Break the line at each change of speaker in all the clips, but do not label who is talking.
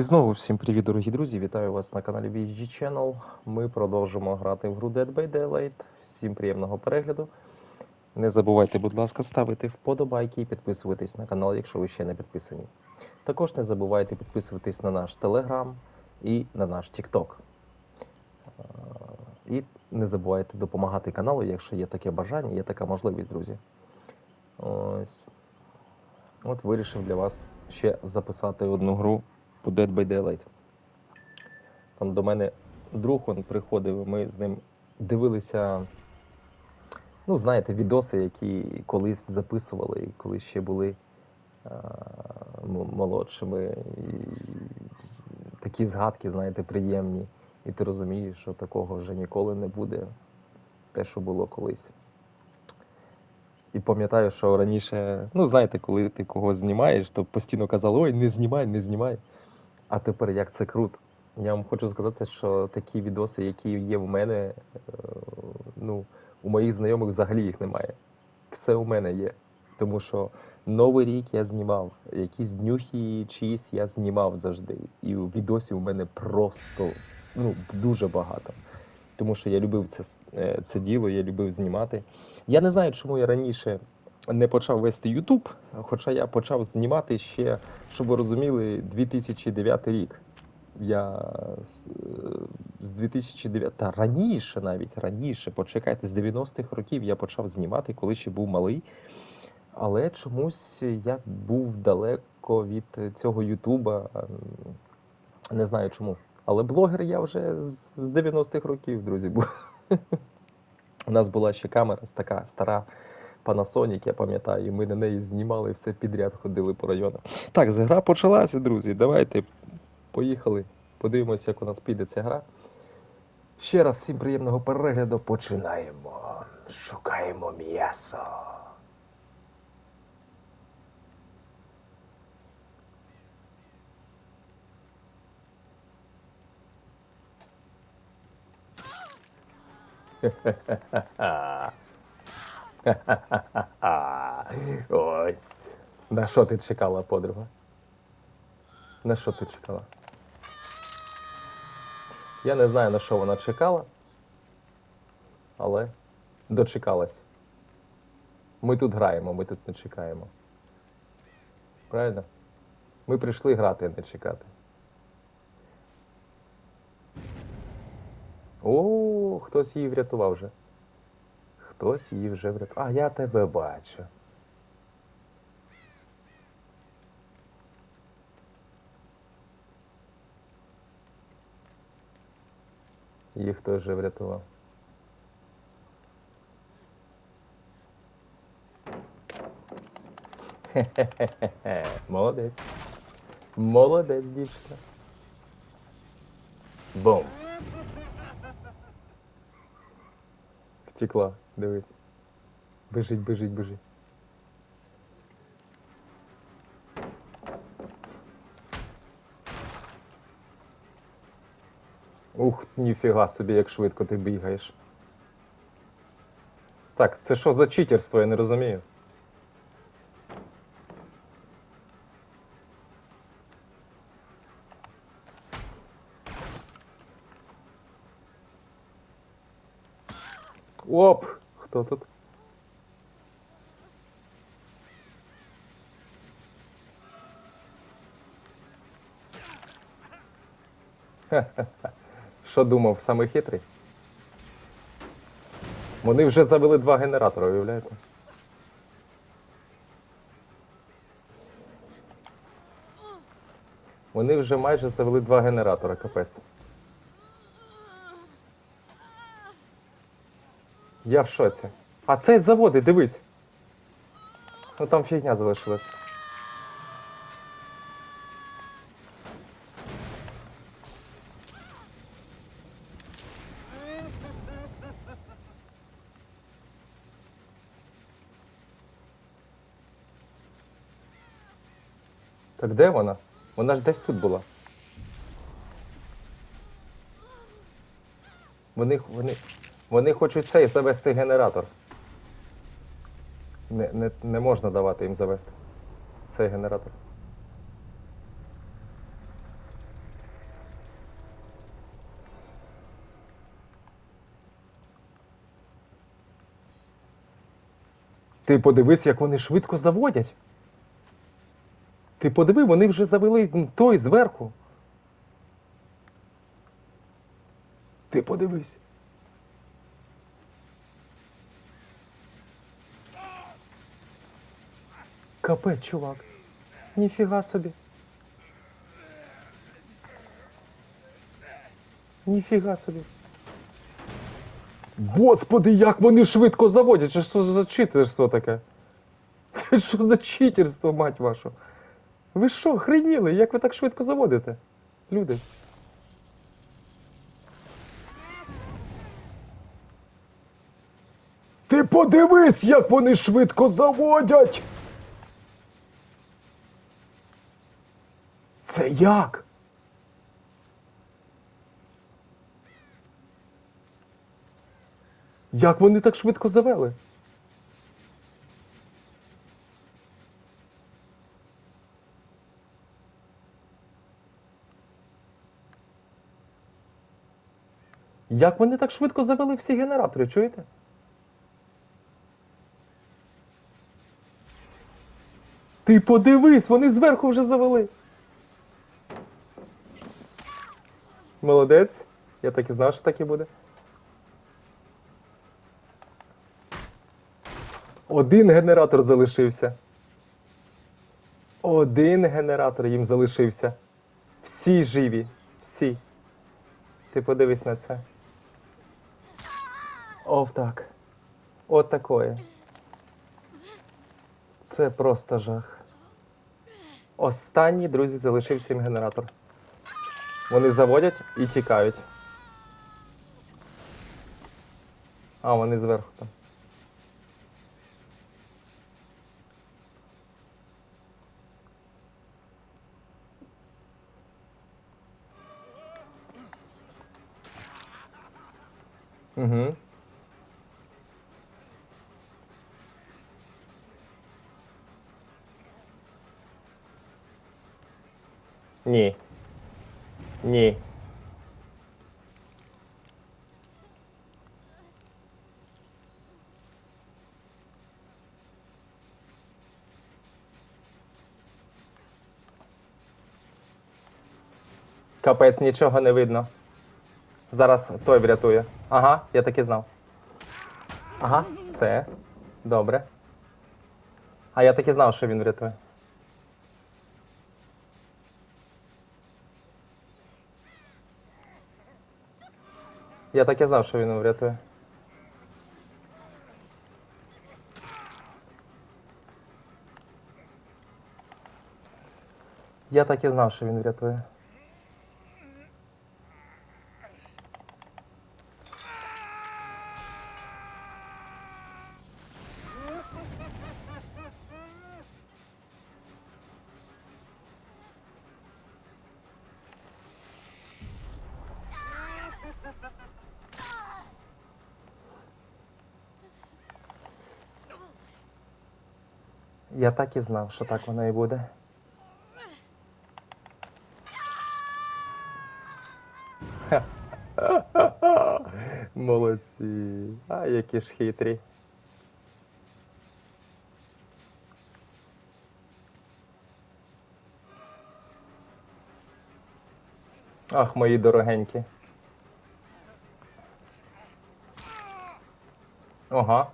І знову всім привіт, дорогі друзі! Вітаю вас на каналі VG Channel. Ми продовжимо грати в гру Dead by Daylight. Всім приємного перегляду. Не забувайте, будь ласка, ставити вподобайки і підписуватись на канал, якщо ви ще не підписані. Також не забувайте підписуватись на наш Telegram і на наш TikTok. Е, І не забувайте допомагати каналу, якщо є таке бажання, є така можливість, друзі. Ось. От вирішив для вас ще записати одну гру по Dead by Daylight. Там до мене друг он приходив, ми з ним дивилися, ну, знаєте, відоси, які колись записували, коли ще були а, молодшими. І такі згадки, знаєте, приємні. І ти розумієш, що такого вже ніколи не буде, те, що було колись. І пам'ятаю, що раніше, ну знаєте, коли ти когось знімаєш, то постійно казали, ой, не знімай, не знімай. А тепер як це круто. Я вам хочу сказати, що такі відоси, які є в мене, е, ну, у моїх знайомих взагалі їх немає. Все у мене є. Тому що Новий рік я знімав, якісь днюхи чиїсь я знімав завжди. І відосів у мене просто ну, дуже багато. Тому що я любив це, е, це діло, я любив знімати. Я не знаю, чому я раніше не почав вести YouTube, хоча я почав знімати ще, щоб ви розуміли, 2009 рік. Я з, е, з 2009, та раніше навіть раніше, почекайте, з 90-х років я почав знімати, коли ще був малий. Але чомусь я був далеко від цього Ютуба. ем, Не знаю чому. Але блогер я вже з 90-х років, друзі, був. У нас була ще камера така стара Panasonic, я пам'ятаю, і ми на неї знімали все підряд, ходили по районам. Так, гра почалася, друзі. Давайте поїхали. Подивимося, як у нас піде ця гра. Ще раз всім приємного перегляду. Починаємо. Шукаємо м'ясо. Ось. На що ти чекала, подруга? На що ти чекала? Я не знаю, на що вона чекала, але дочекалась. Ми тут граємо, ми тут не чекаємо. Правильно? Ми прийшли грати, а не чекати. О, хтось її врятував вже. Хтось її вже врятував. А, я тебе бачу. Їх хтось вже врятував. Хе-хе-хе-хе. Молодець. Молодець, дівчина. Бум. Втекла, дивись. Бежить, бежить, бежить. Ух, ніфіга собі, як швидко ти бігаєш. Так, це що за читерство, я не розумію. Оп! Хто тут? Що думав, самий хитрий? Вони вже завели два генератори, уявляєте? Вони вже майже завели два генератори, капець. Я в шоці. А цей заводить, дивись. Ну там фігня залишилась. Так де вона? Вона ж десь тут була. Вони, вони, вони хочуть цей завести генератор. Не, не, не можна давати їм завести. Цей генератор. Ти подивись, як вони швидко заводять. Ти подиви, вони вже завели той зверху. Ти подивись. Капець, чувак. Ніфіга собі. Ніфіга собі. Господи, як вони швидко заводять! Що за читерство таке? Що за читерство, мать вашу? Ви що, хреніли? Як ви так швидко заводите? Люди. Ти подивись, як вони швидко заводять! Це як? Як вони так швидко завели? Як вони так швидко завели всі генератори, чуєте? Ти подивись, вони зверху вже завели. Молодець. Я так і знав, що так і буде. Один генератор залишився. Один генератор їм залишився. Всі живі. Всі. Ти подивись на це. О, так. От такое. Це просто жах. Останній, друзі, залишився їм генератор. Вони заводять і тікають. А, вони зверху там. Угу. Ні. Ні. Капець, нічого не видно. Зараз той врятує. Ага, я так і знав. Ага, все. Добре. А я так і знав, що він врятує. Я так і знав, що він врятує. Я так і знав, що він врятує. Я так і знав, що так воно і буде. Молодці. А які ж хитрі. Ах, мої дорогенькі. Ага.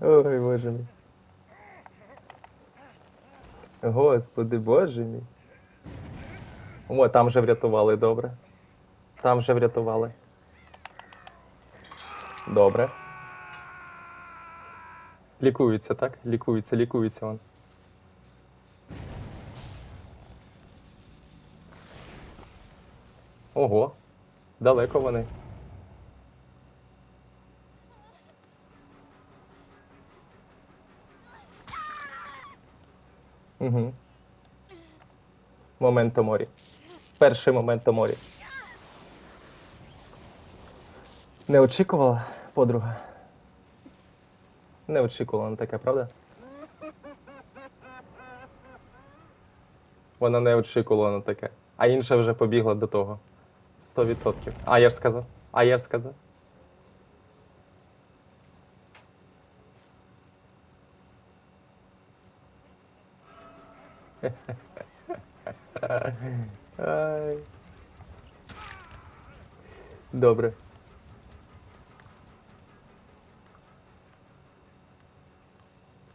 Ой, боже мій. Господи, боже мій. О, там же врятували, добре. Там же врятували. Добре. Лікується, так? Лікується, лікується он. Ого. Далеко вони. Угу. Моменто морі. Перший моменто морі. Не очікувала, подруга. Не очікувала на таке, правда? Вона не очікувала на таке. А інша вже побігла до того. 100%. А я ж сказав. А я ж сказав. Добре.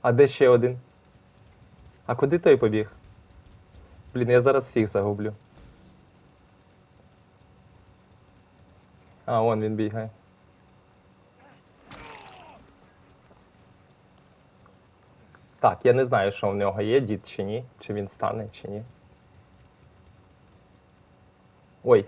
А де ще один? А куди той побіг? Блін, я зараз всіх загублю. А, он він бігає. Так, я не знаю, що в нього є дід чи ні, чи він стане, чи ні. Ой.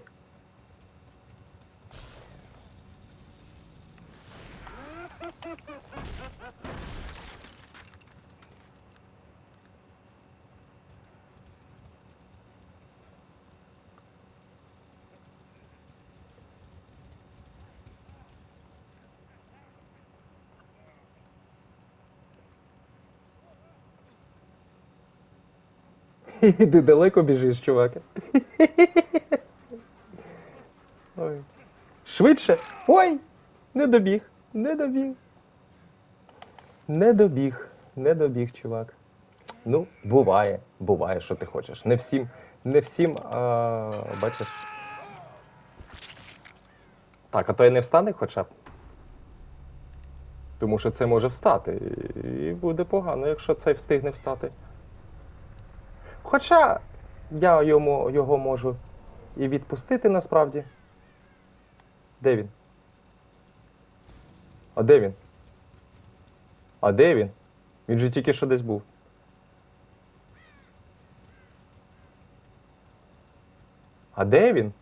Ти далеко біжиш, чувак. Ой. Швидше. Ой! Не добіг. Не добіг. Не добіг. Не добіг, чувак. Ну, буває, буває, що ти хочеш. Не всім, не всім, а, бачиш. Так, а той не встане хоча б. Тому що це може встати. І буде погано, якщо цей встигне встати. Хоча я йому, його можу і відпустити насправді. Де він? А де він? А де він? Він же тільки що десь був. А де він?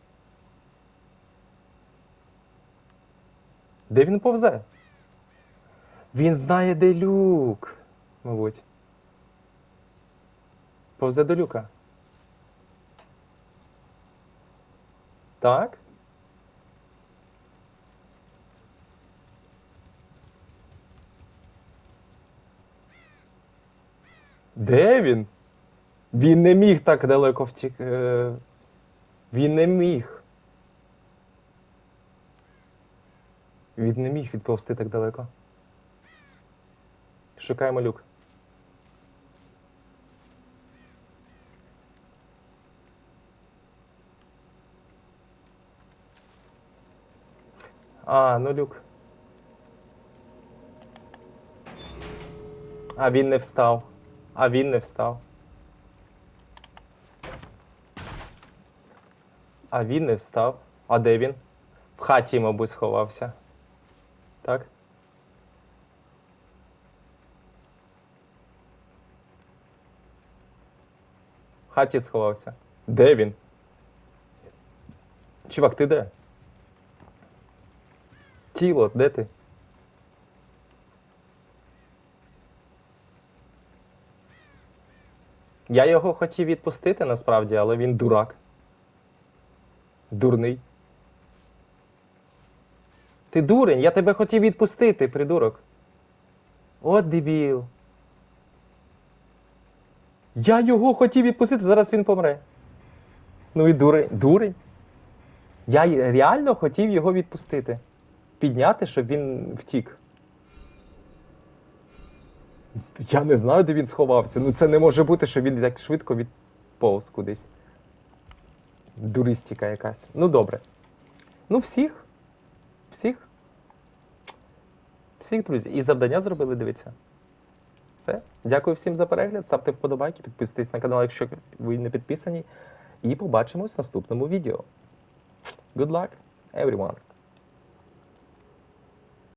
Де він повзе? Він знає, де люк, мабуть. Повзе до люка. Так? Де він? Він не міг так далеко втік. е, Він не міг. Він не міг відповсти так далеко. Шукаємо люк. А, ну люк. А він не встав. А він не встав. А він не встав. А де він? В хаті, мабуть, сховався. Так? В хаті сховався. Де він? Чувак, ти де? Тіло, де ти? Я його хотів відпустити насправді, але він дурак. Дурний. Ти дурень, я тебе хотів відпустити, придурок. От дебіл. Я його хотів відпустити, зараз він помре. Ну і дурень. Дурень. Я реально хотів його відпустити. Підняти, щоб він втік. Я не знаю, де він сховався. Ну це не може бути, що він так швидко відповз кудись. Дуристіка якась. Ну добре. Ну, всіх. Всіх. Всіх, друзі. І завдання зробили, дивіться. Все. Дякую всім за перегляд. Ставте вподобайки, підписуйтесь на канал, якщо ви не підписані. І побачимось в наступному відео. Good luck, everyone!